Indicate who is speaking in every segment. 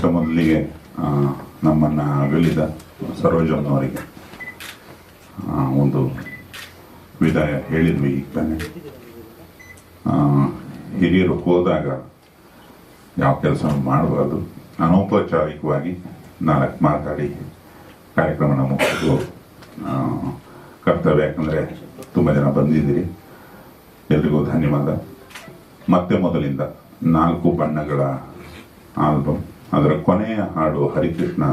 Speaker 1: ಮೊಟ್ಟ ಮೊದಲಿಗೆ ನಮ್ಮನ್ನು ಅಗಲಿದ ಸರೋಜಮ್ಮನವರಿಗೆ ಒಂದು ವಿದಾಯ ಹೇಳಿದ್ವಿ ಈಗ ತಾನೆ. ಹಿರಿಯರು ಹೋದಾಗ ಯಾವ ಕೆಲಸ ಮಾಡಬಾರ್ದು. ಅನೌಪಚಾರಿಕವಾಗಿ ನಾಲ್ಕು ಮಾತಾಡಿ ಕಾರ್ಯಕ್ರಮನ ಮುಗಿಸಿದ್ರು ಕರ್ತವ್ಯ ಯಾಕಂದರೆ ತುಂಬ ಜನ ಬಂದಿದ್ದೀರಿ. ಎಲ್ರಿಗೂ ಧನ್ಯವಾದ. ಮತ್ತೆ ಮೊದಲಿಂದ ನಾಲ್ಕು ಬಣ್ಣಗಳ ಆಲ್ಬಮ್ ಅದರ ಕೊನೆಯ ಹಾಡು ಹರಿಕೃಷ್ಣ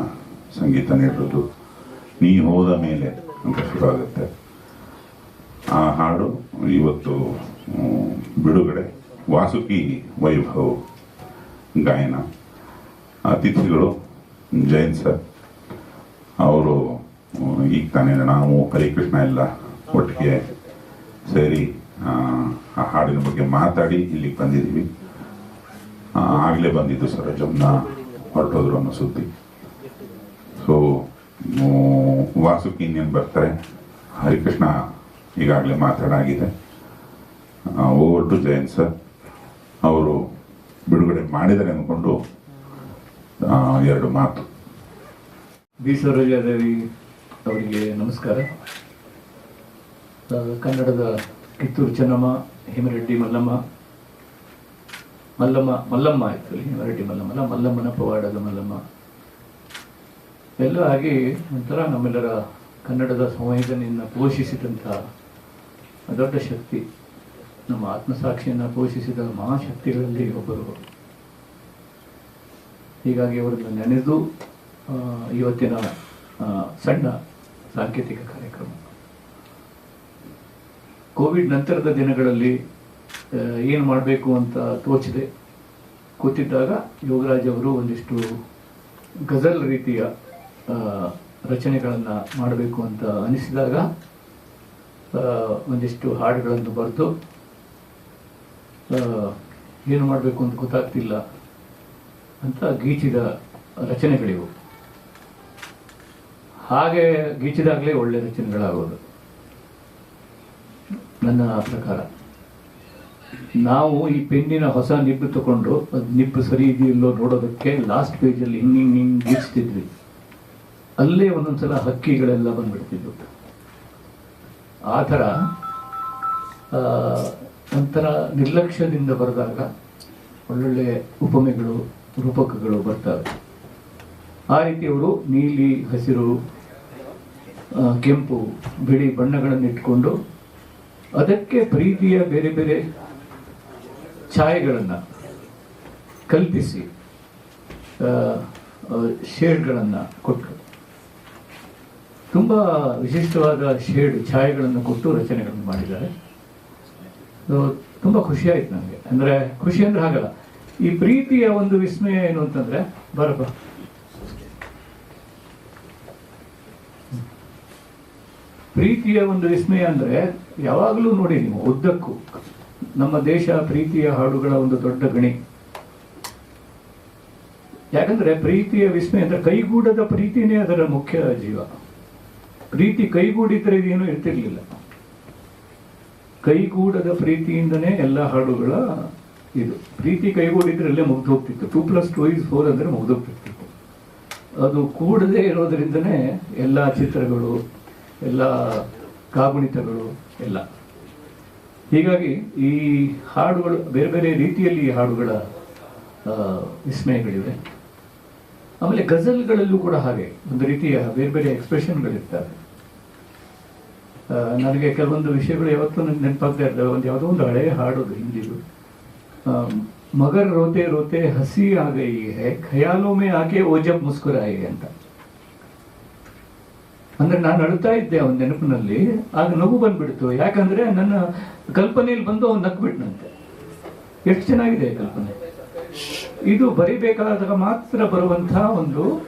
Speaker 1: ಸಂಗೀತ ನೀಡುವುದು ನೀ ಹೋದ ಮೇಲೆ ಅಂತ ಶುರು ಆಗುತ್ತೆ ಆ ಹಾಡು ಇವತ್ತು ಬಿಡುಗಡೆ. ವಾಸುಕಿ ವೈಭವ್ ಗಾಯನ. ಅತಿಥಿಗಳು ಜೈನ್ ಸರ್. ಅವರು ಈಗ ತಾನೇ ನಾವು ಹರಿಕೃಷ್ಣ ಎಲ್ಲ ಒಟ್ಟಿಗೆ ಸೇರಿ ಆ, ಹಾಡಿನ ಬಗ್ಗೆ ಮಾತಾಡಿ ಇಲ್ಲಿಗೆ ಬಂದಿದ್ದೀವಿ. ಆಗಲೇ ಬಂದಿದ್ದು ಸರೋಜಮ್ನ ಹೊರಟೋದ್ರು ಅನ್ನೋ ಸುದ್ದಿ ಸೊ ವಾಸುಕಿ ಇನ್ನೇನು ಬರ್ತಾರೆ? ಹರಿಕೃಷ್ಣ ಈಗಾಗಲೇ ಮಾತಾಡಾಗಿದೆ ಓವರ್ ಟು ಜಯಂತ್ ಸರ್ ಅವರು ಬಿಡುಗಡೆ ಮಾಡಿದ್ದಾರೆ ಅಂದ್ಕೊಂಡು ಎರಡು ಮಾತು.
Speaker 2: ಬಿ ಸರೋಜಾದೇವಿ ಅವರಿಗೆ ನಮಸ್ಕಾರ. ಕನ್ನಡದ ಕಿತ್ತೂರು ಚೆನ್ನಮ್ಮ, ಹೇಮರೆಡ್ಡಿ ಮಲ್ಲಮ್ಮ ಮಲ್ಲಮ್ಮ ಮಲ್ಲಮ್ಮ ಆಯ್ತು. ಹೇಮರೆಡ್ಡಿ ಮಲ್ಲಮ್ಮ, ಅಲ್ಲ, ಮಲ್ಲಮ್ಮನ ಪವಾಡದ ಮಲ್ಲಮ್ಮ. ಎಲ್ಲ ಆಗಿ ಒಂಥರ ನಮ್ಮೆಲ್ಲರ ಕನ್ನಡದ ಸಂವೇದನೆಯನ್ನು ಪೋಷಿಸಿದಂಥ ದೊಡ್ಡ ಶಕ್ತಿ, ನಮ್ಮ ಆತ್ಮಸಾಕ್ಷಿಯನ್ನು ಪೋಷಿಸಿದ ಮಹಾಶಕ್ತಿಗಳಲ್ಲಿ ಒಬ್ಬರು. ಹೀಗಾಗಿ ಅವರನ್ನು ನೆನೆದು ಇವತ್ತಿನ ಸಣ್ಣ ಸಾಂಕೇತಿಕ ಕಾರ್ಯಕ್ರಮ. ಕೋವಿಡ್ ನಂತರದ ದಿನಗಳಲ್ಲಿ ಏನು ಮಾಡಬೇಕು ಅಂತ ತೋಚಿದೆ. ಕೂತಿದ್ದಾಗ ಯೋಗರಾಜ್ ಅವರು ಒಂದಿಷ್ಟು ಗಜಲ್ ರೀತಿಯ ರಚನೆಗಳನ್ನು ಮಾಡಬೇಕು ಅಂತ ಅನಿಸಿದಾಗ ಒಂದಿಷ್ಟು ಹಾಡುಗಳನ್ನು ಬರೆದು ಏನು ಮಾಡಬೇಕು ಅಂತ ಗೊತ್ತಾಗ್ತಿಲ್ಲ ಅಂತ ಗೀಚಿದ ರಚನೆಗಳಿವು. ಹಾಗೆ ಗೀಚಿದಾಗಲೇ ಒಳ್ಳೆ ರಚನೆಗಳಾಗೋದು. ನನ್ನ ಪ್ರಕಾರ. ನಾವು ಈ ಪೆನ್ನಿನ ಹೊಸ ನಿಬ್ಬು ತಗೊಂಡು ಅದು ನಿಬ್ಬು ಸರಿ ಇದೆಯಲ್ಲೋ ನೋಡೋದಕ್ಕೆ ಲಾಸ್ಟ್ ಪೇಜಲ್ಲಿ ಹಿಂಗೆ ಹಿಂಗೆ ಹಿಂಗೆ ಬಿಡಿಸ್ತಿದ್ವಿ ಅಲ್ಲೇ ಒಂದೊಂದ್ಸಲ ಹಕ್ಕಿಗಳೆಲ್ಲ ಬಂದ್ಬಿಡ್ತಿದ್ವು. ಆ ಥರ ಒಂಥರ ನಿರ್ಲಕ್ಷ್ಯದಿಂದ ಬರೆದಾಗ ಒಳ್ಳೊಳ್ಳೆ ಉಪಮೆಗಳು, ರೂಪಕಗಳು ಬರ್ತವೆ. ಆ ರೀತಿಯವರು ನೀಲಿ, ಹಸಿರು ಕೆಂಪು, ಬಿಳಿ ಬಣ್ಣಗಳನ್ನು ಇಟ್ಕೊಂಡು ಅದಕ್ಕೆ ಪ್ರೀತಿಯ ಬೇರೆ ಬೇರೆ ಛಾಯೆಗಳನ್ನು ಕಲ್ಪಿಸಿ ಶೇಡ್ಗಳನ್ನು ಕೊಟ್ಟರು ತುಂಬ ವಿಶಿಷ್ಟವಾದ ಶೇಡ್, ಛಾಯೆಗಳನ್ನು ಕೊಟ್ಟು ರಚನೆಗಳನ್ನು ಮಾಡಿದ್ದಾರೆ. ತುಂಬ ಖುಷಿ ಆಯ್ತು ನನಗೆ ಅಂದರೆ ಖುಷಿ ಅಂದ್ರೆ ಹಾಗಲ್ಲ. ಈ ಪ್ರೀತಿಯ ಒಂದು ವಿಸ್ಮಯ ಏನು ಅಂತಂದ್ರೆ, ಬರಪ್ಪ. ಪ್ರೀತಿಯ ಒಂದು ವಿಸ್ಮಯ ಅಂದ್ರೆ ಯಾವಾಗಲೂ ನೋಡಿ ನೀವು ಉದ್ದಕ್ಕೂ. ನಮ್ಮ ದೇಶ ಪ್ರೀತಿಯ ಹಾಡುಗಳ ಒಂದು ದೊಡ್ಡ ಗಣಿ. ಯಾಕಂದ್ರೆ ಪ್ರೀತಿಯ ವಿಸ್ಮಯ ಅಂದ್ರೆ ಕೈಗೂಡದ ಪ್ರೀತಿನೇ ಅದರ ಮುಖ್ಯ ಜೀವ. ಪ್ರೀತಿ ಕೈಗೂಡಿದ್ರೆ ಇದೇನು ಇರ್ತಿರ್ಲಿಲ್ಲ. ಕೈಗೂಡದ ಪ್ರೀತಿಯಿಂದನೇ ಎಲ್ಲ ಹಾಡುಗಳ ಇದು. ಪ್ರೀತಿ ಕೈಗೂಡಿದ್ರೆ ಅಲ್ಲೇ ಮುಗ್ದು ಹೋಗ್ತಿತ್ತು two plus two is four ಅಂದ್ರೆ ಅದು ಕೂಡದೇ ಇರೋದ್ರಿಂದನೇ ಎಲ್ಲ ಚಿತ್ರಗಳು, ಎಲ್ಲ ಕಾಗುಣಿತಗಳು, ಎಲ್ಲ. ಹೀಗಾಗಿ ಈ ಹಾಡುಗಳು ಬೇರೆ ಬೇರೆ ರೀತಿಯಲ್ಲಿ ಈ ಹಾಡುಗಳ ವಿಸ್ಮಯಗಳಿವೆ. ಆಮೇಲೆ ಗಜಲ್ಗಳಲ್ಲೂ ಕೂಡ ಹಾಗೆ, ಒಂದು ರೀತಿಯ ಬೇರೆ ಬೇರೆ ಎಕ್ಸ್ಪ್ರೆಷನ್ಗಳಿರ್ತವೆ ನನಗೆ ಕೆಲವೊಂದು ವಿಷಯಗಳು ಯಾವತ್ತೂ ನನಗೆ ನೆನಪಾಗ್ತಾ ಇರ್ತವೆ. ಒಂದು ಯಾವುದೋ ಒಂದು ಹಳೆಯ ಹಾಡೋದು ಹಿಂದಿದು. ಮಗರ್ ರೋತೆ ರೋತೆ ಹಸಿ ಆಗೈ ಖಯಾಲೋಮೆ ಖಯಾಲೋ ಆಕೆ ಓಜಬ್ ಜಬ್ ಮುಸ್ಕುರಾಯಿ ಅಂತ. ಅಂದ್ರೆ ನಾನು ಅಳ್ತಾ ಇದ್ದೆ ಅವನ ನೆನಪಿನಲ್ಲಿ. ಆಗ ನಗು ಬಂದ್ಬಿಡ್ತು. ಯಾಕಂದ್ರೆ ನನ್ನ ಕಲ್ಪನೆಯಲ್ಲಿ ಬಂದು ಅವ್ನು ನಕ್ಬಿಟ್ನಂತೆ ಎಷ್ಟು ಚೆನ್ನಾಗಿದೆ ಕಲ್ಪನೆ. ಇದು ಬರಿಬೇಕಾದಾಗ ಮಾತ್ರ ಬರುವಂತಹ ಒಂದು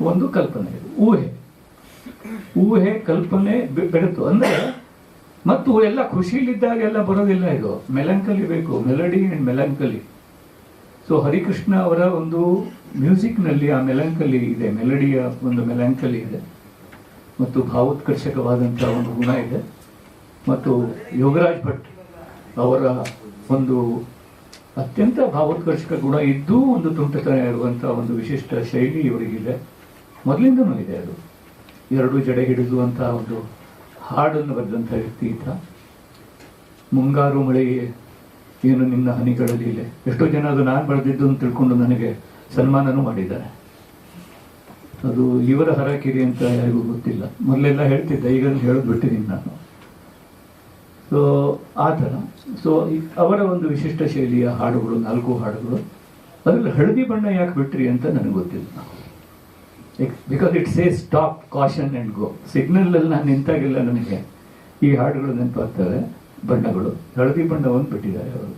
Speaker 2: ಒಂದು ಕಲ್ಪನೆ. ಊಹೆ. ಊಹೆ, ಕಲ್ಪನೆ ಬೆಳೆತು ಅಂದ್ರೆ, ಮತ್ತು ಎಲ್ಲ ಖುಷಿಲಿದ್ದಾಗೆಲ್ಲ ಬರೋದಿಲ್ಲ ಇದು. ಮೆಲಂಕಲಿ ಬೇಕು. Melody and melancholy. So Harikrishna ಅವರ ಒಂದು ಮ್ಯೂಸಿಕ್ನಲ್ಲಿ ಆ ಮೆಲಂಕಲಿ ಇದೆ. ಮೆಲಡಿಯ ಒಂದು ಮೆಲಂಕಲಿ ಇದೆ. ಮತ್ತು ಭಾವೋತ್ಕರ್ಷಕವಾದಂತಹ ಒಂದು ಗುಣ ಇದೆ. ಮತ್ತು ಯೋಗರಾಜ್ ಭಟ್ ಅವರ ಒಂದು ಅತ್ಯಂತ ಭಾವೋತ್ಕರ್ಷಕ ಗುಣ ಇದ್ದೂ ಒಂದು ತುಂಟತನ ಇರುವಂತಹ ಒಂದು ವಿಶಿಷ್ಟ ಶೈಲಿ ಇವರಿಗಿದೆ. ಮೊದಲಿಂದನೂ ಇದೆ ಅದು. ಎರಡು ಜಡೆ ಹಿಡಿದುವಂತಹ ಒಂದು ಹಾಡನ್ನು ಬರೆದಂಥ ವ್ಯಕ್ತಿ ಇದ್ದ. ಮುಂಗಾರು ಮಳೆಗೆ ಏನು ನಿನ್ನ ಹನಿಗಳಲ್ಲಿ ಇಲ್ಲ ಎಷ್ಟೋ ಜನ ಅದು ನಾನು ಬರೆದಿದ್ದು ಅಂತ ತಿಳ್ಕೊಂಡು ನನಗೆ ಸನ್ಮಾನನೂ ಮಾಡಿದ್ದಾರೆ. ಅದು ಇವರ ಹರಕಿರಿ ಅಂತ ಯಾರಿಗೂ ಗೊತ್ತಿಲ್ಲ. ಮೊದಲೆಲ್ಲ ಹೇಳ್ತಿದ್ದೆ ಈಗ ಹೇಳೋದು ಬಿಟ್ಟಿದ್ದೀನಿ ನಾನು. ಸೊ ಆ ಥರ. ಸೊ ಅವರ ಒಂದು ವಿಶಿಷ್ಟ ಶೈಲಿಯ ಹಾಡುಗಳು ನಾಲ್ಕು ಹಾಡುಗಳು ಅದರಲ್ಲಿ ಹಳದಿ ಬಣ್ಣ ಯಾಕೆ ಬಿಟ್ರಿ ಅಂತ ನನಗೆ ಗೊತ್ತಿಲ್ಲ. Because it say stop caution and go ಸಿಗ್ನಲಲ್ಲಿ ನಾನು ನಿಂತಾಗಿಲ್ಲ ನನಗೆ. ಈ ಹಾಡುಗಳು ನೆನಪಾಗ್ತವೆ ಬಣ್ಣಗಳು. ಹಳದಿ ಬಣ್ಣ ಒಂದು ಬಿಟ್ಟಿದ್ದಾರೆ ಅವರು.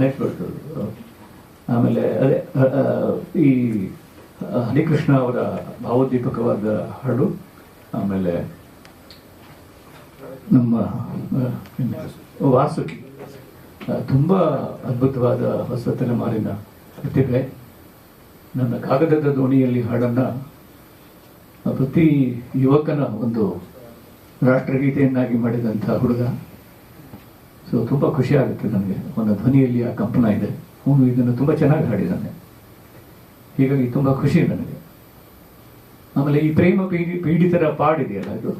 Speaker 2: ನೆಕ್ಸ್ಟ್. ಆಮೇಲೆ ಅದೇ ಈ ಹರಿಕೃಷ್ಣ ಅವರ ಭಾವೋದ್ದೀಪಕವಾದ ಹಾಡು ಆಮೇಲೆ ನಮ್ಮ ವಾಸುಕಿ. ತುಂಬ ಅದ್ಭುತವಾದ ಹೊಸ ತಲೆಮಾರಿನ ಪ್ರತಿಭೆ. ನನ್ನ ಕಾಗದದ ದೋಣಿಯಲ್ಲಿ ಹಾಡನ್ನ ಪ್ರತಿ ಯುವಕನ ಒಂದು ರಾಷ್ಟ್ರಗೀತೆಯನ್ನಾಗಿ ಮಾಡಿದಂಥ ಹುಡುಗ. ಸೊ ತುಂಬ ಖುಷಿ ಆಗುತ್ತೆ ನನಗೆ. ಒಂದು ಧ್ವನಿಯಲ್ಲಿ ಆ ಕಂಪನ ಇದೆ. ಅವನು ಇದನ್ನು ತುಂಬ ಚೆನ್ನಾಗಿ ಹಾಡಿದ್ದಾನೆ. ಹೀಗಾಗಿ ತುಂಬ ಖುಷಿ ನನಗೆ. ಆಮೇಲೆ ಈ ಪ್ರೇಮ ಪೀಡಿ ಪೀಡಿತರ ಪಾಡಿದೆಯಲ್ಲ ಇದು?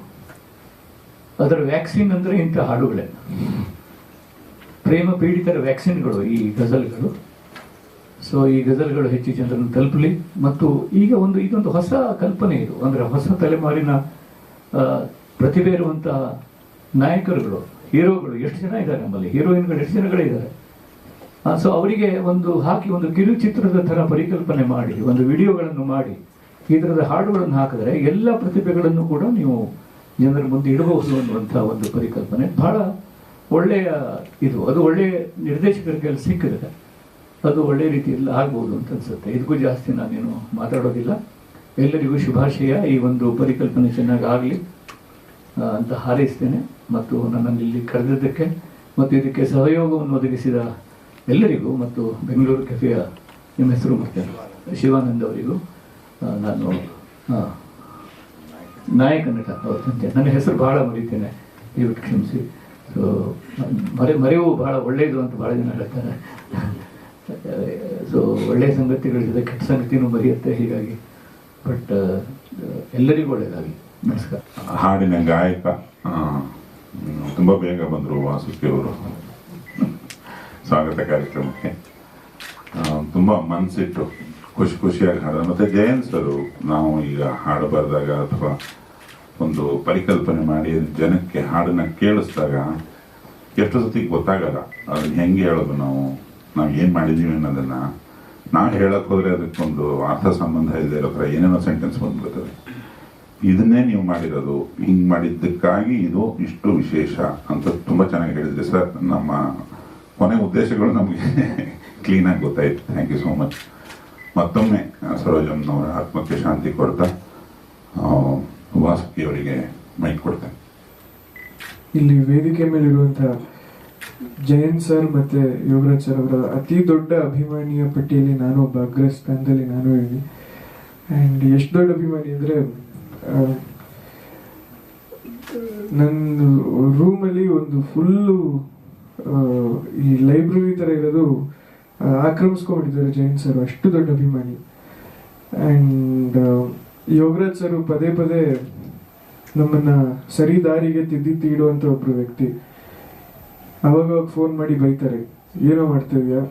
Speaker 2: ಅದರ ವ್ಯಾಕ್ಸಿನ್ ಅಂದರೆ ಇಂಥ ಹಾಡುಗಳೇ. ಪ್ರೇಮ ಪೀಡಿತರ ವ್ಯಾಕ್ಸಿನ್ಗಳು ಈ ಗಜಲ್ಗಳು. ಸೊ ಈ ಗಜಲ್ಗಳು ಹೆಚ್ಚು ಜನರನ್ನು ತಲುಪಲಿ. ಮತ್ತು ಈಗ ಒಂದು, ಇದೊಂದು ಹೊಸ ಕಲ್ಪನೆ ಇದು. ಅಂದರೆ ಹೊಸ ತಲೆಮಾರಿನ ಪ್ರತಿಭೆ ಇರುವಂತಹ ನಾಯಕರುಗಳು, ಹೀರೋಗಳು. ಎಷ್ಟು ಜನ ಇದ್ದಾರೆ ನಮ್ಮಲ್ಲಿ? ಹೀರೋಯಿನ್ಗಳು ಎಷ್ಟು ಜನಗಳಿದ್ದಾರೆ? ಸೊ ಅವರಿಗೆ ಒಂದು ಹಾಕಿ ಒಂದು ಕಿರುಚಿತ್ರದ ಥರ ಪರಿಕಲ್ಪನೆ ಮಾಡಿ, ಒಂದು ವಿಡಿಯೋಗಳನ್ನು ಮಾಡಿ, ಈ ಥರದ ಹಾಡುಗಳನ್ನು ಹಾಕಿದ್ರೆ ಎಲ್ಲ ಪ್ರತಿಭೆಗಳನ್ನು ಕೂಡ ನೀವು ಜನರ ಮುಂದೆ ಇಡಬಹುದು ಅನ್ನುವಂಥ ಒಂದು ಪರಿಕಲ್ಪನೆ. ಬಹಳ ಒಳ್ಳೆಯ ಇದು. ಅದು ಒಳ್ಳೆಯ ನಿರ್ದೇಶಕರಿಗೆ ಅಲ್ಲಿ ಸಿಕ್ಕಿದ್ರೆ ಅದು ಒಳ್ಳೆಯ ರೀತಿಯಲ್ಲಿ ಆಗ್ಬೋದು ಅಂತ ಅನ್ಸುತ್ತೆ. ಇದಕ್ಕೂ ಜಾಸ್ತಿ ನಾನೇನು ಮಾತಾಡೋದಿಲ್ಲ. ಎಲ್ಲರಿಗೂ ಶುಭಾಶಯ. ಈ ಒಂದು ಪರಿಕಲ್ಪನೆ ಚೆನ್ನಾಗಿ ಆಗಲಿ. ಅಂತ ಹಾರೈಸ್ತೇನೆ. ಮತ್ತು ನನ್ನನ್ನು ಇಲ್ಲಿ ಕರೆದಿದ್ದಕ್ಕೆ ಮತ್ತು ಇದಕ್ಕೆ ಸಹಯೋಗವನ್ನು ಒದಗಿಸಿದ ಎಲ್ಲರಿಗೂ ಮತ್ತು ಬೆಂಗಳೂರು ಕೆಫೆಯ ನಿಮ್ಮ ಹೆಸರು ಮತ್ತೆ ಶಿವಾನಂದ್ ಅವರಿಗೂ ನಾನು ನಾಯಕ ನಟ. ನನ್ನ ಹೆಸರು ಬಹಳ ಮರಿತೇನೆ, ದಯವಿಟ್ಟು ಕ್ಷಮಿಸಿ. ಸೊ ಮರೆ, ಮರೆವು ಬಹಳ ಒಳ್ಳೆಯದು ಅಂತ ಬಹಳ ಜನ ಹೇಳ್ತಾರೆ. ಸೊ ಒಳ್ಳೆಯ ಸಂಗತಿಗಳ ಜೊತೆ ಕೆಟ್ಟ ಸಂಗತಿನೂ ಮರೆಯುತ್ತೆ, ಹೀಗಾಗಿ. ಬಟ್ ಎಲ್ಲರಿಗೂ ಒಳ್ಳೆಯದಾಗಿ ನಮಸ್ಕಾರ.
Speaker 1: ಹಾಡಿನ ಗಾಯಕ ತುಂಬ ಬೇಗ ಬಂದರು ವಾಸುಕಿ ಅವರು. ಸ್ವಾಗತ ಕಾರ್ಯಕ್ರಮಕ್ಕೆ. ತುಂಬ ಮನಸ್ಸಿಟ್ಟು ಖುಷಿ ಖುಷಿಯಾಗಿ ಹಾಡ ಮತ್ತು ಜಯಂತ್ ಸರು, ನಾವು ಈಗ ಹಾಡು ಬರೆದಾಗ ಅಥವಾ ಒಂದು ಪರಿಕಲ್ಪನೆ ಮಾಡಿ ಜನಕ್ಕೆ ಹಾಡನ್ನ ಕೇಳಿಸ್ದಾಗ ಎಷ್ಟು ಸತಿ ಗೊತ್ತಾಗಲ್ಲ. ಅದನ್ನ ಹೆಂಗೆ ಹೇಳೋದು ನಾವು ನಾವು ಏನು ಮಾಡಿದ್ದೀವಿ ಅನ್ನೋದನ್ನ. ನಾವು ಹೇಳಕ್ ಹೋದ್ರೆ ಅದಕ್ಕೊಂದು ಅರ್ಥ ಸಂಬಂಧ ಇದೆ ಇರೋ ಥರ ಏನೇನೋ ಸೆಂಟೆನ್ಸ್ ಬಂದ್ಬಿಡ್ತದೆ. ಇದನ್ನೇ ನೀವು ಮಾಡಿರೋದು, ಹಿಂಗೆ ಮಾಡಿದ್ದಕ್ಕಾಗಿ ಇದು ಇಷ್ಟು ವಿಶೇಷ ಅಂತ ತುಂಬಾ ಚೆನ್ನಾಗಿ ಹೇಳಿದ್ರಿ ಸರ್. ನಮ್ಮ ಕೊನೆ ಉದ್ದೇಶಗಳು ನಮಗೆ ಕ್ಲೀನಾಗಿ ಗೊತ್ತಾಯ್ತು. ಥ್ಯಾಂಕ್ ಯು ಸೋ ಮಚ್ ಮತ್ತೊಮ್ಮೆ ಸರೋಜಮ್ನವರ ಆತ್ಮಕ್ಕೆ ಶಾಂತಿ ಕೊಡ್ತಾ ವಾಸುಕಿಯವರಿಗೆ ಮೈಕ್ ಕೊಡ್ತೇನೆ
Speaker 3: ಇಲ್ಲಿ ವೇದಿಕೆ ಮೇಲಿರುವಂತಹ ಜಯಂತ್ ಸರ್ ಮತ್ತೆ ಯೋಗರಾಜ್ ಸರ್ ಅವರ ಅತಿ ದೊಡ್ಡ ಅಭಿಮಾನಿಯ ಪಟ್ಟಿಯಲ್ಲಿ ನಾನು ಒಬ್ಬ ಅಗ್ರ ಸ್ಥಾನದಲ್ಲಿ ನಾನು ಇದ್ದೀನಿ. ಆ್ಯಂಡ್ ಎಷ್ಟು ದೊಡ್ಡ ಅಭಿಮಾನಿ ಅಂದರೆ ನನ್ನ ರೂಮಲ್ಲಿ ಒಂದು ಫುಲ್ಲು ಈ ಲೈಬ್ರರಿ ಥರ ಇರೋದು ಆಕ್ರಮಿಸ್ಕೊಂಡಿದ್ದಾರೆ ಜೈನ್ ಸರ್, ಅಷ್ಟು ದೊಡ್ಡ ಅಭಿಮಾನಿ. ಆ್ಯಂಡ್ ಯೋಗರಾಜ್ ಸರ್ ಪದೇ ಪದೇ ನಮ್ಮನ್ನ ಸರಿ ದಾರಿಗೆ ತಿದ್ದಿ ತೀಡುವಂತ ಒಬ್ರು ವ್ಯಕ್ತಿ. ಅವಾಗ ಫೋನ್ ಮಾಡಿ ಬೈತಾರೆ, ಏನೋ ಮಾಡ್ತಾ ಇದೆಯಾ?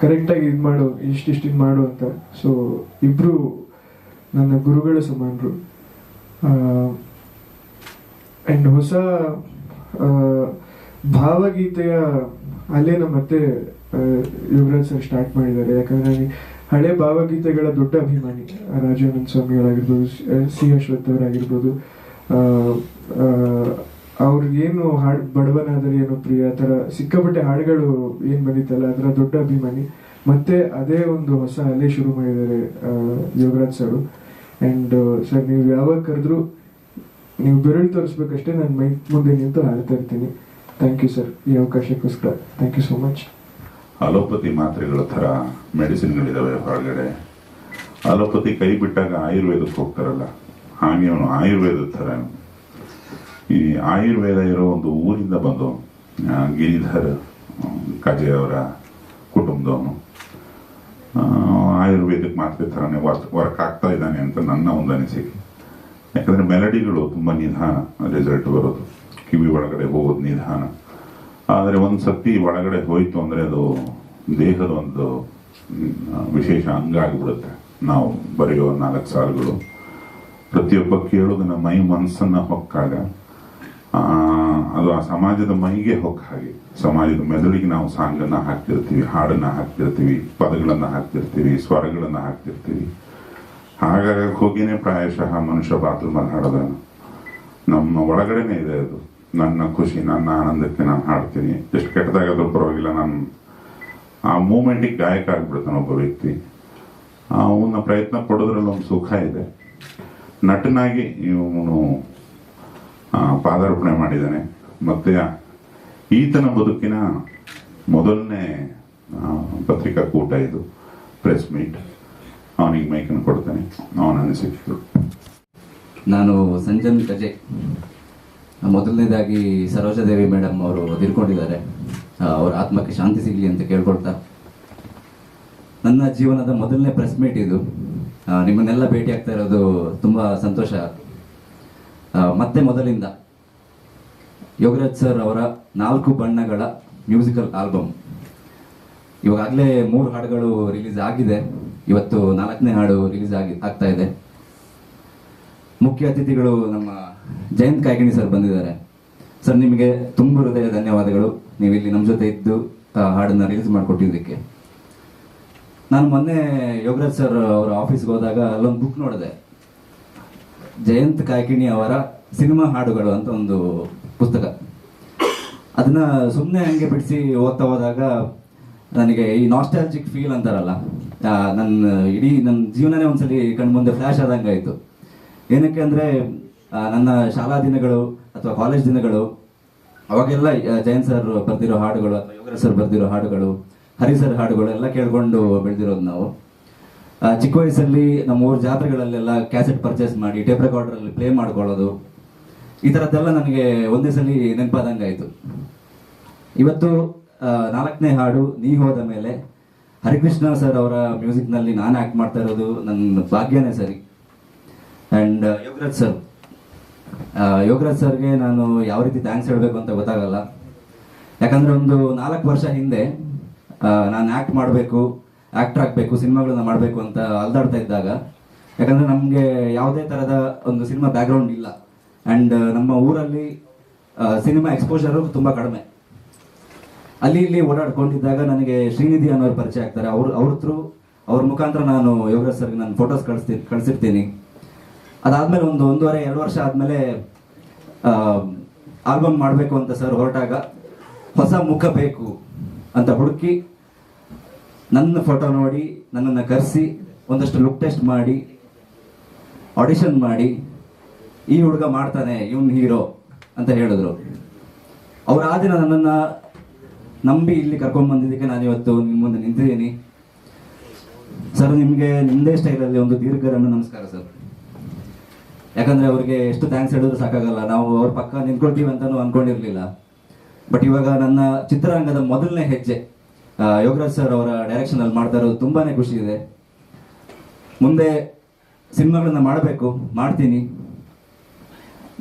Speaker 3: ಕರೆಕ್ಟಾಗಿ ಇದು ಮಾಡು, ಇಷ್ಟಿಷ್ಟು ಇದು ಮಾಡು ಅಂತ. ಸೊ ಇಬ್ರು ನನ್ನ ಗುರುಗಳ ಸಮಾನರು. ಅಂಡ್ ಹೊಸ ಭಾವಗೀತೆಯ ಅಲೆನ ಮತ್ತೆ ಯುವರಾಜ್ ಸರ್ ಸ್ಟಾರ್ಟ್ ಮಾಡಿದ್ದಾರೆ. ಯಾಕಂದ್ರೆ ಹಳೆ ಭಾವಗೀತೆಗಳ ದೊಡ್ಡ ಅಭಿಮಾನಿ, ರಾಜಾನಂದ ಸ್ವಾಮಿಗಳಾಗಿರ್ಬೋದು, ಸಿ ಅಶ್ವಥ್ ಅವರಾಗಿರ್ಬೋದು. ಅವ್ರಿಗೇನು ಹಾಡು, ಬಡವನಾದರೆ ಏನೋ ಪ್ರಿಯ? ಆ ಥರ ಸಿಕ್ಕಾಪಟ್ಟೆ ಹಾಡುಗಳು ಏನು ಬಂದಿತ್ತಲ್ಲ, ಅದರ ದೊಡ್ಡ ಅಭಿಮಾನಿ. ಮತ್ತೆ ಅದೇ ಒಂದು ಹೊಸ ಅಲೆ ಶುರು ಮಾಡಿದ್ದಾರೆ ಯೋಗರಾಜ್ ಸರ್. ಅಂಡ್ ಸರ್, ನೀವು ಯಾವಾಗ ಕರೆದ್ರು, ನೀವು ಬೆರಳು ತೋರಿಸ್ಬೇಕಷ್ಟೇ, ನಾನು ಮೈ ಮುಂದೆ ನಿಂತು ಹಾಡ್ತಾ ಇರ್ತೀನಿ. ಥ್ಯಾಂಕ್ ಯು ಸರ್ ಈ ಅವಕಾಶಕ್ಕೋಸ್ಕರ. Thank you so much
Speaker 1: allopathy ಮಾತ್ರೆಗಳ ಥರ ಮೆಡಿಸಿನ್ಗಳಿದಾವೆ ಹೊರಗಡೆ. ಅಲೋಪತಿ ಕೈ ಬಿಟ್ಟಾಗ ಆಯುರ್ವೇದಕ್ಕೆ ಹೋಗ್ತಾರಲ್ಲ ಹಾಗೆ ಅವನು ಆಯುರ್ವೇದದ ಥರ. ಈ ಆಯುರ್ವೇದ ಇರೋ ಒಂದು ಊರಿಂದ ಬಂದು ಗಿರಿಧರ್ ಆ, ಕುಟುಂಬದವನು ಅವರ ಬಂದವನು ಆ, ಆಯುರ್ವೇದಿಕ್ ಮಾತ್ರೆ ಥರನೇ ವರ್ಕ್ ವರ್ಕ್ ಆಗ್ತಾ ಇದ್ದಾನೆ ಅಂತ ನನ್ನ ಒಂದು ಅನಿಸಿಕೆ. ಯಾಕಂದರೆ ಮೆಲಡಿಗಳು ತುಂಬ ನಿಧಾನ ರಿಸಲ್ಟ್ ಬರೋದು. ಕಿವಿ ಒಳಗಡೆ ಹೋಗೋದು ನಿಧಾನ. ಆದರೆ ಒಂದು ಸತಿ ಒಳಗಡೆ ಹೋಯಿತು ಅಂದರೆ ಅದು ದೇಹದ ಒಂದು ವಿಶೇಷ ಅಂಗ ಆಗಿಬಿಡುತ್ತೆ. ನಾವು ಬರೆಯೋ ನಾಲ್ಕು ಸಾಲುಗಳು. ಪ್ರತಿಯೊಬ್ಬ ಕೇಳೋದನ್ನ ಮೈ ಮನಸ್ಸನ್ನು ಹೊಕ್ಕಾಗ ಅದು ಆ ಸಮಾಜದ ಮೈಗೆ ಹೊಕ್ಕ ಹಾಗೆ. ಸಮಾಜದ ಮೆದುಳಿಗೆ ನಾವು ಸಾಂಗನ್ನು ಹಾಕ್ತಿರ್ತೀವಿ, ಹಾಡನ್ನು ಹಾಕ್ತಿರ್ತೀವಿ, ಪದಗಳನ್ನು ಹಾಕ್ತಿರ್ತೀವಿ, ಸ್ವರಗಳನ್ನು ಹಾಕ್ತಿರ್ತೀವಿ. ಹಾಗಾಗಿ ಹೋಗಿನೇ ಪ್ರಾಯಶಃ ಮನುಷ್ಯ ಬಾತ್ರೂಮಲ್ಲಿ ಹಾಡೋದನ್ನು. ನಮ್ಮ ಒಳಗಡೆನೇ ಇದೆ ಅದು. ನನ್ನ ಖುಷಿ, ನನ್ನ ಆನಂದಕ್ಕೆ ನಾನು ಹಾಡ್ತೀನಿ. ಎಷ್ಟು ಕೆಟ್ಟದಾಗಾದ್ರೂ ಪರವಾಗಿಲ್ಲ, ನಾನು ಆ ಮೂಮೆಂಟಿಗೆ ಗಾಯಕ ಆಗ್ಬಿಡ್ತಾನೆ ಒಬ್ಬ ವ್ಯಕ್ತಿ. ಅವನ ಪ್ರಯತ್ನ ಪಡೋದ್ರಲ್ಲಿ ಒಂದು ಸುಖ ಇದೆ. ನಟನಾಗಿ ಇವನು ಪಾದಾರ್ಪಣೆ ಮಾಡಿದ್ದಾನೆ. ಮತ್ತೆ ಈತನ ಬದುಕಿನ ಮೊದಲನೇ ಪತ್ರಿಕಾ ಪತ್ರಿಕಾಕೂಟ ಇದು ಪ್ರೆಸ್ ಮೀಟ್ ಅವನಿಗೆ ಮೈಕನ್ನು ಕೊಡ್ತಾನೆ. ಅವನ ಅನಿಸಿಕೆಗಳು.
Speaker 4: ನಾನು ಸಂಜನ್ ಗಜೆ ಮೊದಲನೇದಾಗಿ ಸರೋಜಾದೇವಿ ಮೇಡಮ್ ಅವರು ತಿಳ್ಕೊಂಡಿದ್ದಾರೆ ಅವರ ಆತ್ಮಕ್ಕೆ ಶಾಂತಿ ಸಿಗಲಿ ಅಂತ ಕೇಳ್ಕೊಳ್ತಾ. ನನ್ನ ಜೀವನದ ಮೊದಲನೇ ಪ್ರೆಸ್ ಮೀಟ್ ಇದು. ನಿಮ್ಮನ್ನೆಲ್ಲ ಭೇಟಿ ಆಗ್ತಾ ಇರೋದು ತುಂಬ ಸಂತೋಷ. ಮತ್ತೆ ಮೊದಲಿಂದ ಯೋಗರಾಜ್ ಸರ್ ಅವರ ನಾಲ್ಕು ಬಣ್ಣಗಳ ಮ್ಯೂಸಿಕಲ್ ಆಲ್ಬಮ್ ಇವಾಗಲೇ ಮೂರು ಹಾಡುಗಳು ರಿಲೀಸ್ ಆಗಿದೆ. ಇವತ್ತು ನಾಲ್ಕನೇ ಹಾಡು ರಿಲೀಸ್ ಆಗಿ, ಆಗ್ತಾ ಇದೆ. ಮುಖ್ಯ ಅತಿಥಿಗಳು ನಮ್ಮ ಜಯಂತ್ ಕಾಯ್ಕಿಣಿ ಸರ್ ಬಂದಿದ್ದಾರೆ. ಸರ್, ನಿಮಗೆ ತುಂಬ ಹೃದಯ ಧನ್ಯವಾದಗಳು. ನೀವು ಇಲ್ಲಿ ನಮ್ಮ ಜೊತೆ ಇದ್ದು ಹಾಡನ್ನ ರಿಲೀಸ್ ಮಾಡಿಕೊಟ್ಟಿದ್ದಕ್ಕೆ. ನಾನು ಮೊನ್ನೆ ಯೋಗರಾಜ್ ಸರ್ ಅವರ ಆಫೀಸ್ಗೆ ಹೋದಾಗ ಅಲ್ಲೊಂದು ಬುಕ್ ನೋಡಿದೆ. ಜಯಂತ್ ಕಾಯ್ಕಿಣಿ ಅವರ ಸಿನಿಮಾ ಹಾಡುಗಳು ಅಂತ ಒಂದು ಪುಸ್ತಕ. ಅದನ್ನ ಸುಮ್ಮನೆ ಹಂಗೆ ಬಿಡಿಸಿ ಓದ್ತಾ ಹೋದಾಗ ನನಗೆ ಈ ನಾಸ್ಟಾಲಜಿಕ್ ಫೀಲ್ ಅಂತಾರಲ್ಲ ನನ್ನ ಇಡೀ ನನ್ನ ಜೀವನನೇ ಒಂದ್ಸಲಿ ಕಣ್ಮುಂದೆ ಫ್ಲಾಶ್ ಆದಂಗೆ ಆಯಿತು ಏನಕ್ಕೆ ಅಂದರೆ ನನ್ನ ಶಾಲಾ ದಿನಗಳು ಅಥವಾ ಕಾಲೇಜ್ ದಿನಗಳು, ಅವಾಗೆಲ್ಲ ಜಯಂತ್ ಸರ್ ಬರ್ದಿರೋ ಹಾಡುಗಳು, ಅಥವಾ ಸರ್ ಬರ್ದಿರೋ ಹಾಡುಗಳು, ಹರಿ ಸರ್ ಹಾಡುಗಳು ಎಲ್ಲ ಕೇಳ್ಕೊಂಡು ಬೆಳೆದಿರೋದು ನಾವು. ಚಿಕ್ಕ ವಯಸ್ಸಲ್ಲಿ ನಮ್ಮ ಊರ ಜಾತ್ರೆಗಳಲ್ಲೆಲ್ಲ ಕ್ಯಾಸೆಟ್ ಪರ್ಚೇಸ್ ಮಾಡಿ ಟೇಪ್ ರೆಕಾರ್ಡರಲ್ಲಿ ಪ್ಲೇ ಮಾಡ್ಕೊಳ್ಳೋದು. ಈ ಥರದ್ದೆಲ್ಲ ನನಗೆ ಒಂದೇ ಸಲ ನೆನಪಾದಂಗೆ ಆಯಿತು. ಇವತ್ತು ನಾಲ್ಕನೇ ಹಾಡು, ನೀ ಹೋದ ಮೇಲೆ, ಹರಿಕೃಷ್ಣ ಸರ್ ಅವರ ಮ್ಯೂಸಿಕ್ನಲ್ಲಿ ನಾನು ಆ್ಯಕ್ಟ್ ಮಾಡ್ತಾ ಇರೋದು ನನ್ನ ಭಾಗ್ಯನೇ ಸರಿ. ಆ್ಯಂಡ್ ಯೋಗರಾಜ್ ಸರ್ ಯೋಗರಾಜ್ ಸರ್ಗೆ ನಾನು ಯಾವ ರೀತಿ ಥ್ಯಾಂಕ್ಸ್ ಹೇಳಬೇಕು ಅಂತ ಗೊತ್ತಾಗಲ್ಲ. ಯಾಕಂದ್ರೆ ಒಂದು ನಾಲ್ಕು ವರ್ಷ ಹಿಂದೆ ನಾನು ಆ್ಯಕ್ಟ್ ಮಾಡಬೇಕು ಆ್ಯಕ್ಟರ್ ಆಗಬೇಕು, ಸಿನಿಮಾಗಳನ್ನ ಮಾಡಬೇಕು ಅಂತ ಅಲ್ದಾಡ್ತಾ ಇದ್ದಾಗ, ಯಾಕಂದ್ರೆ ನಮಗೆ ಯಾವುದೇ ಥರದ ಒಂದು ಸಿನಿಮಾ ಬ್ಯಾಕ್ಗ್ರೌಂಡ್ ಇಲ್ಲ. ಆ್ಯಂಡ್ ನಮ್ಮ ಊರಲ್ಲಿ ಸಿನಿಮಾ ಎಕ್ಸ್ಪೋಜರು ತುಂಬ ಕಡಿಮೆ. ಅಲ್ಲಿ ಇಲ್ಲಿ ಓಡಾಡ್ಕೊಂಡಿದ್ದಾಗ ನನಗೆ ಶ್ರೀನಿಧಿ ಅನ್ನೋರು ಪರಿಚಯ ಆಗ್ತಾರೆ. ಅವ್ರ ಅವ್ರ ಥ್ರೂ ಅವ್ರ ಮುಖಾಂತರ ನಾನು ಯೋಗರಾಜ್ ಸರ್ಗೆ ನಾನು ಫೋಟೋಸ್ ಕಳಿಸ್ತೀನಿ ಕಳಿಸಿರ್ತೀನಿ. ಅದಾದ್ಮೇಲೆ ಒಂದು ಒಂದೂವರೆ, ಎರಡು ವರ್ಷ ಆದಮೇಲೆ ಆಲ್ಬಮ್ ಮಾಡಬೇಕು ಅಂತ ಸರ್ ಹೊರಟಾಗ ಹೊಸ ಮುಖ ಬೇಕು ಅಂತ ಹುಡುಕಿ ನನ್ನ ಫೋಟೋ ನೋಡಿ, ನನ್ನನ್ನು ಕರೆಸಿ, ಒಂದಷ್ಟು ಲುಕ್ ಟೆಸ್ಟ್ ಮಾಡಿ ಆಡಿಷನ್ ಮಾಡಿ, ಈ ಹುಡುಗ ಮಾಡ್ತಾನೆ, ಇವನ್ ಹೀರೋ ಅಂತ ಹೇಳಿದ್ರು. ಅವ್ರು ಆ ದಿನ ನನ್ನನ್ನು ನಂಬಿ ಇಲ್ಲಿ ಕರ್ಕೊಂಬಂದಿದ್ದಕ್ಕೆ ನಾನು ಇವತ್ತು ನಿಮ್ಮ ಮುಂದೆ ನಿಂತಿದ್ದೀನಿ. ಸರ್ ನಿಮಗೆ ನಿಮ್ಮದೇ ಸ್ಟೈಲಲ್ಲಿ ಒಂದು ದೀರ್ಘರನ್ನು ನಮಸ್ಕಾರ ಸರ್ ಯಾಕಂದ್ರೆ ಅವ್ರಿಗೆ ಎಷ್ಟು ಥ್ಯಾಂಕ್ಸ್ ಹೇಳಿದ್ರು ಸಾಕಾಗಲ್ಲ. ನಾವು ಅವ್ರ ಪಕ್ಕ ನಿಂತ್ಕೊಳ್ತೀವಿ ಅಂತಾನು ಅನ್ಕೊಂಡಿರ್ಲಿಲ್ಲ. ಬಟ್ ಇವಾಗ ನನ್ನ ಚಿತ್ರರಂಗದ ಮೊದಲನೇ ಹೆಜ್ಜೆ ಯೋಗರಾಜ್ ಸರ್ ಅವರ ಡೈರೆಕ್ಷನ್ ಅಲ್ಲಿ ಮಾಡ್ತಾ ಇರೋದು ತುಂಬಾನೇ ಖುಷಿ ಇದೆ. ಮುಂದೆ ಸಿನಿಮಾಗಳನ್ನ ಮಾಡಬೇಕು, ಮಾಡ್ತೀನಿ.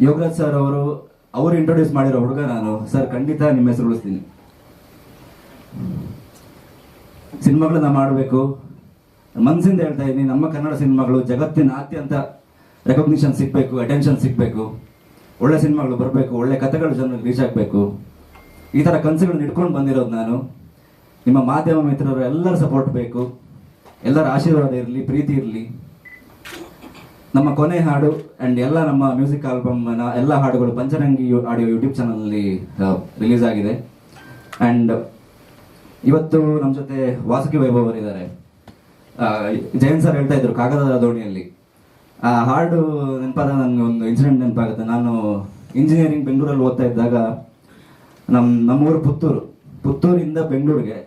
Speaker 4: ಯೋಗರಾಜ್ ಸರ್ ಅವರು ಅವರು ಇಂಟ್ರೊಡ್ಯೂಸ್ ಮಾಡಿರೋ ಹುಡುಗ ನಾನು. ಸರ್ ಖಂಡಿತ ನಿಮ್ಮ ಹೆಸರು ಉಳಿಸ್ತೀನಿ. ಸಿನಿಮಾಗಳನ್ನ ಮಾಡಬೇಕು. ಮನಸ್ಸಿಂದ ಹೇಳ್ತಾ ಇದ್ದೀನಿ, ನಮ್ಮ ಕನ್ನಡ ಸಿನಿಮಾಗಳು ಜಗತ್ತಿನಾದ್ಯಂತ ರೆಕಗ್ನಿಷನ್ ಸಿಗಬೇಕು ಅಟೆನ್ಷನ್ ಸಿಗಬೇಕು. ಒಳ್ಳೆ ಸಿನಿಮಾಗಳು ಬರಬೇಕು ಒಳ್ಳೆ ಕಥೆಗಳು ಜನರಿಗೆ ರೀಚ್ ಆಗಬೇಕು. ಈ ಥರ ಕನಸುಗಳನ್ನ ಇಟ್ಕೊಂಡು ಬಂದಿರೋದು ನಾನು. ನಿಮ್ಮ ಮಾಧ್ಯಮ ಮಿತ್ರರು ಎಲ್ಲರ ಸಪೋರ್ಟ್ ಬೇಕು. ಎಲ್ಲರ ಆಶೀರ್ವಾದ ಇರಲಿ ಪ್ರೀತಿ ಇರಲಿ. ನಮ್ಮ ಕೊನೆ ಹಾಡು ಆ್ಯಂಡ್ ಎಲ್ಲ ನಮ್ಮ ಮ್ಯೂಸಿಕ್ ಆಲ್ಬಮ್ನ ಎಲ್ಲ ಹಾಡುಗಳು ಪಂಚರಂಗಿ ಆಡಿಯೋ ಯೂಟ್ಯೂಬ್ ಚಾನಲಲ್ಲಿ ರಿಲೀಸ್ ಆಗಿದೆ. ಆ್ಯಂಡ್ ಇವತ್ತು ನಮ್ಮ ಜೊತೆ ವಾಸುಕಿ ವೈಭವ್ ಅವರಿದ್ದಾರೆ. ಆ, ಜಯಂತ್ ಸರ್ ಹೇಳ್ತಾ ಇದ್ರು ಕಾಗದದ ದೋಣಿಯಲ್ಲಿ. ಆ ಹಾಡು ನೆನಪಾದ ನನಗೆ ಒಂದು ಇನ್ಸಿಡೆಂಟ್ ನೆನಪಾಗುತ್ತೆ. ನಾನು ಇಂಜಿನಿಯರಿಂಗ್ ಬೆಂಗಳೂರಲ್ಲಿ ಓದ್ತಾ ಇದ್ದಾಗ ನಮ್ಮ ನಮ್ಮೂರು ಪುತ್ತೂರು, ಪುತ್ತೂರಿಂದ ಬೆಂಗಳೂರಿಗೆ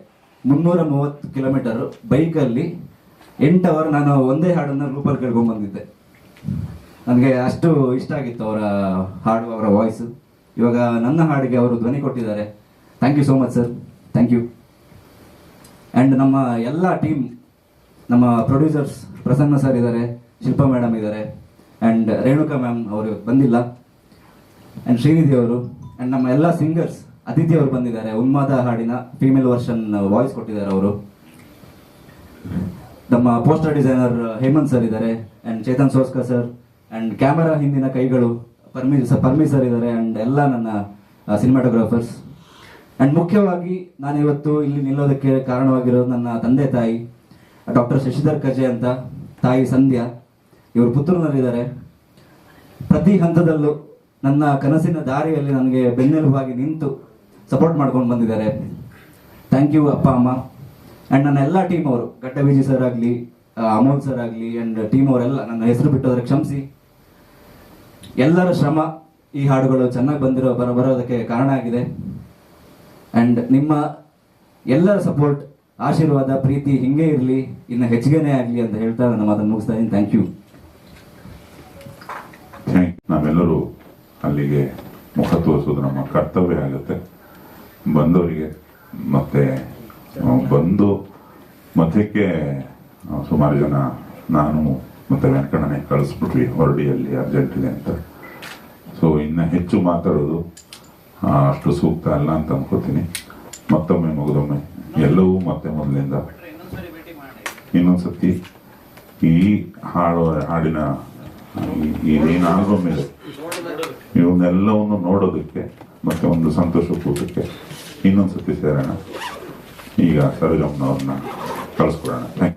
Speaker 4: ಮುನ್ನೂರ ಮೂವತ್ತು ಕಿಲೋಮೀಟರ್ ಬೈಕಲ್ಲಿ ಎಂಟು ಅವರ್ ನಾನು ಒಂದೇ ಹಾಡನ್ನು ರೂಪಲ್ಲಿ ಕೇಳ್ಕೊಂಡ್ಬಂದಿದ್ದೆ ನನಗೆ ಅಷ್ಟು ಇಷ್ಟ ಆಗಿತ್ತು ಅವರ ಹಾಡು, ಅವರ ವಾಯ್ಸ್ ಇವಾಗ ನನ್ನ ಹಾಡಿಗೆ ಅವರು ಧ್ವನಿ ಕೊಟ್ಟಿದ್ದಾರೆ. Thank you so much sir thank you and ನಮ್ಮ ಎಲ್ಲ ಟೀಮ್ ನಮ್ಮ ಪ್ರೊಡ್ಯೂಸರ್ಸ್ ಪ್ರಸನ್ನ ಸರ್ ಇದ್ದಾರೆ. ಶಿಲ್ಪಾ ಮೇಡಮ್ ಇದ್ದಾರೆ ಆ್ಯಂಡ್ ರೇಣುಕಾ ಮ್ಯಾಮ್ ಅವರು ಬಂದಿಲ್ಲ. ಆ್ಯಂಡ್ ಶ್ರೀನಿಧಿ ಅವರು ಆ್ಯಂಡ್ ನಮ್ಮ ಎಲ್ಲ ಸಿಂಗರ್ಸ್ ಅದಿತಿ ಅವರು ಬಂದಿದ್ದಾರೆ. ಉನ್ಮಾದ ಹಾಡಿನ ಫೀಮೇಲ್ ವರ್ಷನ್ ವಾಯ್ಸ್ ಕೊಟ್ಟಿದ್ದಾರೆ ಅವರು. ನಮ್ಮ ಪೋಸ್ಟರ್ ಡಿಸೈನರ್ ಹೇಮಂತ್ ಸರ್ ಇದ್ದಾರೆ and Chethan Soskar sir and camera ಹಿಂದಿನ ಕೈಗಳು ಪರ್ಮಿ, ಸರ್ ಪರ್ಮಿ ಸರ್ ಇದ್ದಾರೆ ಆ್ಯಂಡ್ ಎಲ್ಲ ನನ್ನ ಸಿನಿಮಾಟೋಗ್ರಾಫರ್ಸ್ ಆ್ಯಂಡ್ ಮುಖ್ಯವಾಗಿ ನಾನು ಇವತ್ತು ಇಲ್ಲಿ ನಿಲ್ಲೋದಕ್ಕೆ ಕಾರಣವಾಗಿರೋದು ನನ್ನ ತಂದೆ ತಾಯಿ, ಡಾಕ್ಟರ್ ಶಶಿಧರ್ ಕಜೆ ಅಂತ, ತಾಯಿ ಸಂಧ್ಯಾ. ಇವರು ಪುತ್ತೂರಿನಲ್ಲಿದ್ದಾರೆ ಪ್ರತಿ ಹಂತದಲ್ಲೂ ನನ್ನ ಕನಸಿನ ದಾರಿಯಲ್ಲಿ ನನಗೆ ಬೆನ್ನೆಲುಬಾಗಿ ನಿಂತು ಸಪೋರ್ಟ್ ಮಾಡ್ಕೊಂಡು ಬಂದಿದ್ದಾರೆ. ಥ್ಯಾಂಕ್ ಯು ಅಪ್ಪ, ಅಮ್ಮ. ಆ್ಯಂಡ್ ನನ್ನ ಎಲ್ಲ ಟೀಮ್ ಅವರು ವಿಜಿ ಸರ್ ಆಗಲಿ ಅಮೋಲ್ ಸರ್ ಆಗಲಿ ಆ್ಯಂಡ್ ಟೀಮ್ ಅವರೆಲ್ಲ ನನ್ನ ಹೆಸರು ಬಿಟ್ಟೋದ್ರೆ ಕ್ಷಮಿಸಿ. ಎಲ್ಲರ ಶ್ರಮ ಈ ಹಾಡುಗಳು ಚೆನ್ನಾಗಿ ಬಂದಿರೋ, ಬರ, ಬರೋದಕ್ಕೆ ಕಾರಣ ಆಗಿದೆ. ಆ್ಯಂಡ್ ನಿಮ್ಮ ಎಲ್ಲರ ಸಪೋರ್ಟ್ ಆಶೀರ್ವಾದ, ಪ್ರೀತಿ ಹಿಂಗೆ ಇರಲಿ, ಇನ್ನು ಹೆಚ್ಚಿಗೆನೇ ಆಗಲಿ ಅಂತ ಹೇಳ್ತಾ ನನ್ನ ಮಾತನ್ನು ಮುಗಿಸ್ತಾ ಇದ್ದೀನಿ. ಥ್ಯಾಂಕ್ ಯು
Speaker 1: ನಾವೆಲ್ಲರೂ ಅಲ್ಲಿಗೆ ಮುಖ ತೋರಿಸೋದು ನಮ್ಮ ಕರ್ತವ್ಯ ಆಗುತ್ತೆ. ಬಂದವರಿಗೆ ಮತ್ತೆ ಬಂದು ಮಧ್ಯಕ್ಕೆ ಸುಮಾರು ಜನ ನಾನು ಮತ್ತೆ ವೆಂಕಣ್ಣನೇ ಕಳಿಸ್ಬಿಟ್ವಿ, ಹೊರಡಿಯಲ್ಲಿ ಅರ್ಜೆಂಟಿದೆ ಅಂತ. ಸೊ ಇನ್ನು ಹೆಚ್ಚು ಮಾತಾಡೋದು ಅಷ್ಟು ಸೂಕ್ತ ಅಲ್ಲ ಅಂತ ಅನ್ಕೋತೀನಿ. ಮತ್ತೊಮ್ಮೆ ಮುಗಿದೊಮ್ಮೆ ಎಲ್ಲವೂ ಮತ್ತೆ ಮೊದಲಿಂದ. ಇನ್ನೊಂದ್ಸತಿ ಈ ಹಾಡು ಹಾಡಿನ, ಈ- ಮೇಲೆ ಇದೆ ಇವನ್ನೆಲ್ಲವನ್ನು ನೋಡೋದಕ್ಕೆ ಮತ್ತೆ ಒಂದು ಸಂತೋಷ ಕೂಟಕ್ಕೆ ಇನ್ನೊಂದ್ಸತಿ ಸೇರೋಣ. ಈಗ ಸರೋಜಮ್ಮನವ್ರನ್ನ ಕಳಿಸ್ಕೊಡೋಣ. ಥ್ಯಾಂಕ್